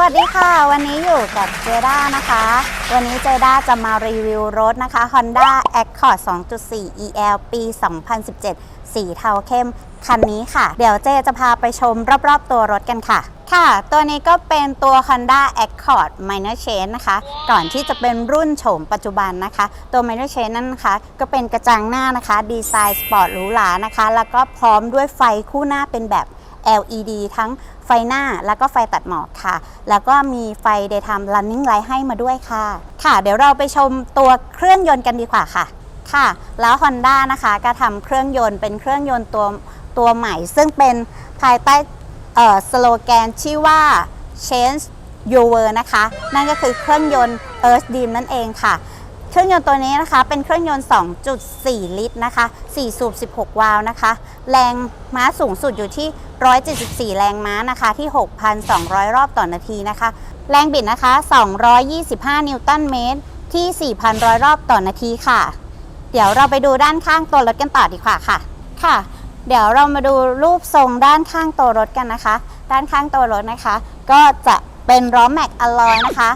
วัสดีค่ะ วันนี้อยู่กับเจด้านะคะ วันนี้เจด้าจะมารีวิวรถนะคะ Honda Accord 2.4 EL ปี 2017 สีเทาเข้มคันนี้ค่ะ เดี๋ยวเจจะพาไปชมรอบๆตัวรถกันค่ะ ค่ะ ตัวนี้ก็เป็นตัว Honda Accord Minor Change นะคะ ก่อนที่จะเป็นรุ่นโฉมปัจจุบันนะคะ ตัว Minor Change นั้นนะคะ ก็เป็นกระจังหน้านะคะ ดีไซน์สปอร์ตหรูหรานะคะ แล้วก็พร้อมด้วยไฟคู่หน้าเป็นแบบ LED ทั้งไฟหน้าแล้วก็ไฟตัดหมอกค่ะ แล้วก็มีไฟ daytime running light ให้มาด้วยค่ะ ค่ะ เดี๋ยวเราไปชมตัวเครื่องยนต์กันดีกว่าค่ะ ค่ะ แล้ว Honda นะคะก็ทำเครื่องยนต์เป็นเครื่องยนต์ตัวตัวใหม่ ซึ่งเป็นภายใต้เอ่อสโลแกนชื่อว่า change your world นะคะ นั่นก็คือเครื่องยนต์ Earth Dream นั่นเองค่ะ เครื่องยนต์ตัวนี้นะคะ เป็นเครื่องยนต์ 2.4 ลิตรนะคะ 4 สูบ 16 วาล์วนะคะ แรงม้าสูงสุดอยู่ที่ 174 แรงม้านะคะที่ 6,200 รอบต่อนาทีนะคะ แรงบิดนะคะ 225 นิวตันเมตรที่ 4,100 รอบต่อนาทีค่ะ เดี๋ยวเราไปดูด้านข้างตัวรถกันต่อดีกว่าค่ะ ค่ะ เดี๋ยวเรามาดูรูปทรงด้านข้างตัวรถกันนะคะ ด้านข้างตัวรถนะคะ ก็จะเป็นล้อแม็กอลลอยนะคะ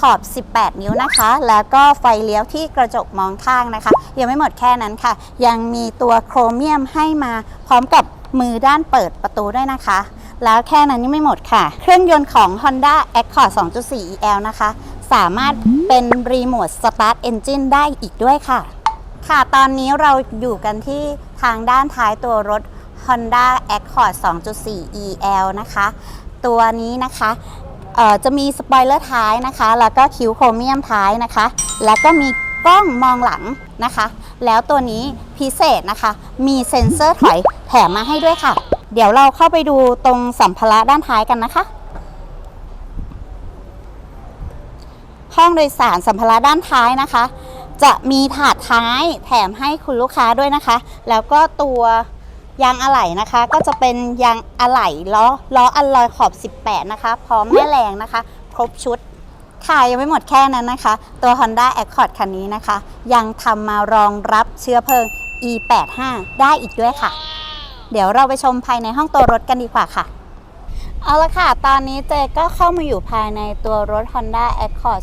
ขอบ 18 นิ้วนะคะ แล้วก็ไฟเลี้ยวที่กระจกมองข้างนะคะ ยังไม่หมดแค่นั้นค่ะ ยังมีตัวโครเมียมให้มาพร้อมกับมือด้านเปิดประตูด้วยนะคะ แล้วแค่นั้นยังไม่หมดค่ะ เครื่องยนต์ของ Honda Accord 2.4 EL นะคะ สามารถเป็นรีโมทสตาร์ทเอนจินได้อีกด้วยค่ะ ค่ะ ตอนนี้เราอยู่กันที่ทางด้านท้ายตัวรถ Honda Accord 2.4 EL นะคะ ตัวนี้นะคะ จะมีสปอยเลอร์ท้ายนะคะ แล้วก็คิ้วโครเมียมท้ายนะคะ แล้วก็มีกล้องมองหลังนะคะ แล้วตัวนี้พิเศษนะคะ มีเซ็นเซอร์ถอยแถมมาให้ด้วยค่ะ เดี๋ยวเราเข้าไปดูตรงสัมภาระด้านท้ายกันนะคะ ห้องโดยสารสัมภาระด้านท้ายนะคะ จะมีถาดท้ายแถมให้คุณลูกค้าด้วยนะคะ แล้วก็ตัว ยางอะไหล่นะคะ ก็จะเป็นยางอะไหล่ล้อล้ออัลลอยขอบ 18 นะคะ พร้อมแม่แรงนะคะ ครบชุดค่ะยังไม่หมดแค่นั้นนะคะ ตัว Honda Accord คันนี้นะคะ ยังทำมารองรับเชื้อเพลิง E85 ได้อีกด้วยค่ะ เดี๋ยวเราไปชมภายในห้องตัวรถกันดีกว่าค่ะ เอาละค่ะ ตอนนี้เจก็เข้ามาอยู่ภายในตัวรถ Honda Accord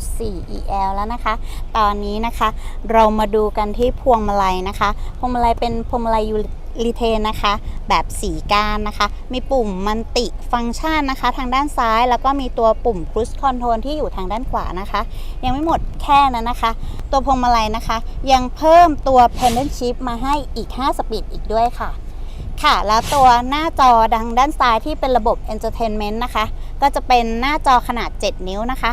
2.4 EL แล้วนะคะ ตอนนี้นะคะ เรามาดูกันที่พวงมาลัยนะคะ พวงมาลัยเป็นพวงมาลัยยู ริเทนนะคะ แบบสีก้านนะคะ มีปุ่มมันติฟังก์ชันนะคะ ทางด้านซ้ายแล้วก็มีตัวปุ่ม Cruise Control ที่อยู่ทางด้านขวานะคะ ยังไม่หมดแค่นั้นนะคะ ตัวพวงมาลัยนะคะ ยังเพิ่มตัว Pendant Shift มาให้อีก 5 สปีดอีกด้วยค่ะ ค่ะ แล้วตัวหน้าจอดังด้านซ้ายที่เป็นระบบ Entertainment นะคะ ก็จะเป็นหน้าจอขนาด 7 นิ้วนะคะ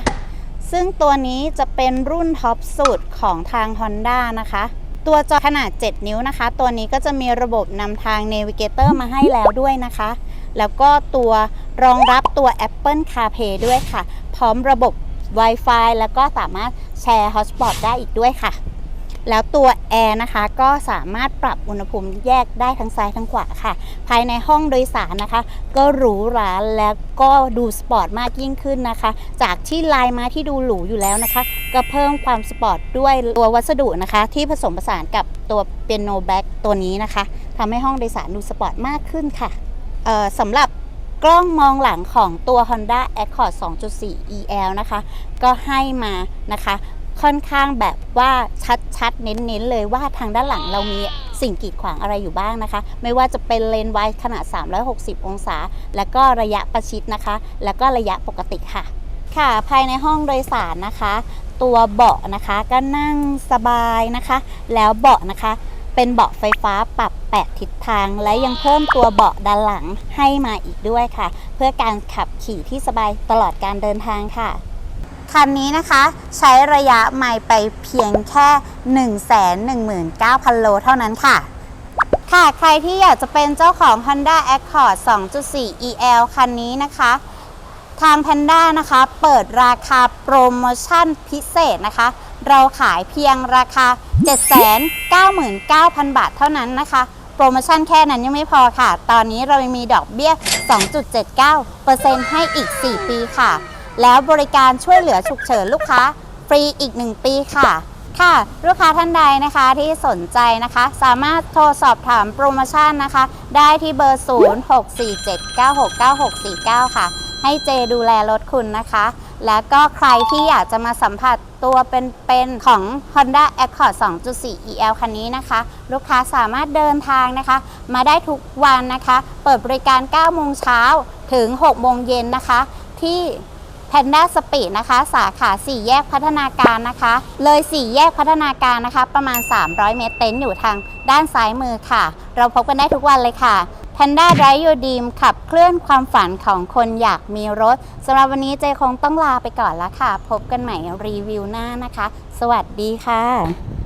ซึ่งตัวนี้จะเป็นรุ่นท็อปสุดของทาง Honda นะคะ ตัวจอขนาด 7 นิ้วนะคะ ตัวนี้ก็จะมีระบบนำทาง Navigator มาให้แล้วด้วยนะคะ แล้วก็ตัวรองรับตัว Apple CarPlay ด้วยค่ะ พร้อมระบบ Wi-Fi แล้วก็สามารถแชร์ Hotspot ได้อีกด้วยค่ะ แล้วตัวแอร์นะคะก็สามารถปรับอุณหภูมิแยกได้ทั้งซ้ายทั้งขวาค่ะ ภายในห้องโดยสารนะคะ ก็หรูหราแล้วก็ดูสปอร์ตมากยิ่งขึ้นนะคะ จากที่ลายม้ที่ดูหรูอยู่แล้วนะคะ ก็เพิ่มความสปอร์ตด้วยตัววัสดุนะคะ ที่ผสมผสานกับตัวเปียโนแบ็กตัวนี้นะคะทำให้ห้องโดยสารดูสปอร์ตมากขึ้นค่ะสำหรับกล้องมองหลังของตัว Honda Accord 2.4 EL นะคะ ก็ให้มานะคะ ค่อนข้างแบบว่าชัดๆ เน้นๆ เลยว่าทางด้านหลังเรามีสิ่งกีดขวางอะไรอยู่บ้างนะคะ ไม่ว่าจะเป็นเลนไวขนาด 360 องศา แล้วก็ระยะประชิดนะคะ แล้วก็ระยะปกติค่ะ ค่ะ ภายในห้องโดยสารนะคะ ตัวเบาะนะคะก็นั่งสบายนะคะ แล้วเบาะนะคะเป็นเบาะไฟฟ้าปรับ 8 ทิศทาง และยังเพิ่มตัวเบาะด้านหลังให้มาอีกด้วยค่ะ เพื่อการขับขี่ที่สบายตลอดการเดินทางค่ะ คันนี้นะคะใช้ระยะไมล์ไปเพียงแค่ 119,000 โลเท่านั้นค่ะ ค่ะใครที่อยากจะเป็นเจ้าของ Honda Accord 2.4 EL คันนี้นะคะ ทาง Panda นะคะ เปิดราคาโปรโมชั่นพิเศษนะคะ เราขายเพียงราคา 799,000 บาทเท่านั้นนะคะโปรโมชั่นแค่นั้นยังไม่พอค่ะ ตอนนี้เรายังมีดอกเบี้ย 2.79%ให้อีก 4 ปีค่ะ แล้วบริการช่วยเหลือฉุกเฉินลูกค้าฟรีอีก 1 ปีค่ะ ค่ะ ลูกค้าท่านใดนะคะที่สนใจนะคะ สามารถโทรสอบถามโปรโมชั่นนะคะ ได้ที่เบอร์ 0647969649 ค่ะ ให้ให้เจดูแลรถคุณนะคะ แล้วก็ใครที่อยากจะมาสัมผัสตัวเป็นๆของ Honda Accord 2.4 EL คันนี้นะคะ ลูกค้าสามารถเดินทางนะคะ มาได้ทุกวันนะคะ เปิดบริการ 9 โมงเช้าถึง 6 โมงเย็นนะคะ ที่ แพนด้าสปีดนะคะ สาขา 4 แยกพัฒนาการนะคะ เลย 4 แยกพัฒนาการนะคะ ประมาณ 300 เมตรเต็นท์อยู่ทางด้านซ้ายมือค่ะ เราพบกันได้ทุกวันเลยค่ะ Panda Drive Your Dream ขับเคลื่อนความฝันของคนอยากมีรถสำหรับวันนี้เจคงต้องลาไปก่อนแล้วค่ะ พบกันใหม่รีวิวหน้านะคะ สวัสดีค่ะ